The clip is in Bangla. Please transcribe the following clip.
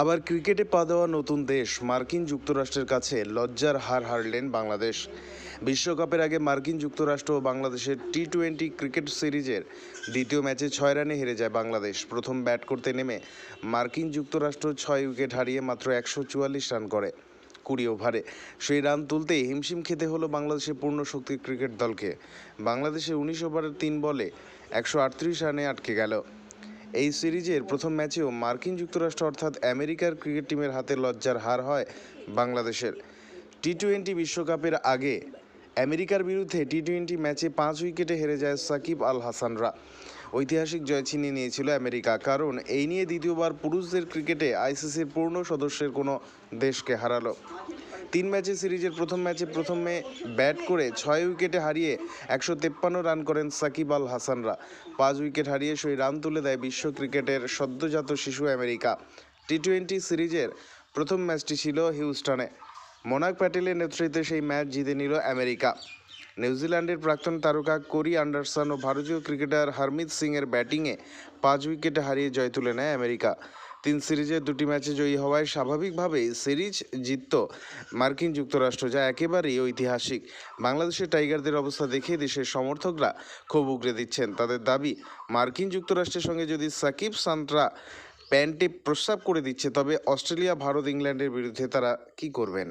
আবার ক্রিকেটে পা দেওয়া নতুন দেশ, মার্কিন যুক্তরাষ্ট্রের কাছে লজ্জার হার হারলেন বাংলাদেশ। বিশ্বকাপের আগে মার্কিন যুক্তরাষ্ট্র ও বাংলাদেশের টি টোয়েন্টি ক্রিকেট সিরিজের দ্বিতীয় ম্যাচে ছয় রানে হেরে যায় বাংলাদেশ। প্রথম ব্যাট করতে নেমে মার্কিন যুক্তরাষ্ট্র ছয় উইকেট হারিয়ে মাত্র একশো চুয়াল্লিশ রান করে কুড়ি ওভারে। সেই রান তুলতেই হিমশিম খেতে হলো বাংলাদেশের পূর্ণ শক্তির ক্রিকেট দলকে। বাংলাদেশে উনিশ ওভারের তিন বলে একশো আটত্রিশ রানে আটকে গেল। এই সিরিজের প্রথম ম্যাচেও মার্কিন যুক্তরাষ্ট্র অর্থাৎ আমেরিকার ক্রিকেট টিমের হাতে লজ্জার হার হয় বাংলাদেশের। টি টোয়েন্টি বিশ্বকাপের আগে আমেরিকার বিরুদ্ধে টি টোয়েন্টি ম্যাচে পাঁচ উইকেটে হেরে যায় সাকিব আল হাসানরা। ঐতিহাসিক জয় ছিনিয়ে নিয়েছিল আমেরিকা, কারণ এই নিয়ে দ্বিতীয়বার পুরুষদের ক্রিকেটে আইসিসির পূর্ণ সদস্যের কোনো দেশকে হারালো। তিন ম্যাচে সিরিজের প্রথম ম্যাচে প্রথমে ব্যাট করে ছয় উইকেটে হারিয়ে একশো তেপ্পান্ন রান করেন সাকিব আল হাসানরা। পাঁচ উইকেট হারিয়ে সেই রান তুলে দেয় বিশ্ব ক্রিকেটের সদ্যজাত শিশু আমেরিকা। টি টোয়েন্টি সিরিজের প্রথম ম্যাচটি ছিল হিউস্টনে। মোনাক প্যাটেলের নেতৃত্বে সেই ম্যাচ জিতে নিল আমেরিকা। নিউজিল্যান্ডের প্রাক্তন তারকা কোরি অ্যান্ডারসন ও ভারতীয় ক্রিকেটার হরমিত সিংয়ের ব্যাটিংয়ে পাঁচ উইকেটে হারিয়ে জয় তুলে নেয় আমেরিকা। তিন সিরিজের দুটি ম্যাচে জয়ী হওয়ায় স্বাভাবিকভাবেই সিরিজ জিতত মার্কিন যুক্তরাষ্ট্র, যা একেবারেই ঐতিহাসিক। বাংলাদেশের টাইগারদের অবস্থা দেখে দেশের সমর্থকরা ক্ষোভ উগরে দিচ্ছেন। তাদের দাবি, মার্কিন যুক্তরাষ্ট্রের সঙ্গে যদি সাকিব সান্ত্রা প্যান্টে প্রস্রাব করে দিচ্ছে, তবে অস্ট্রেলিয়া, ভারত, ইংল্যান্ডের বিরুদ্ধে তারা কি করবেন?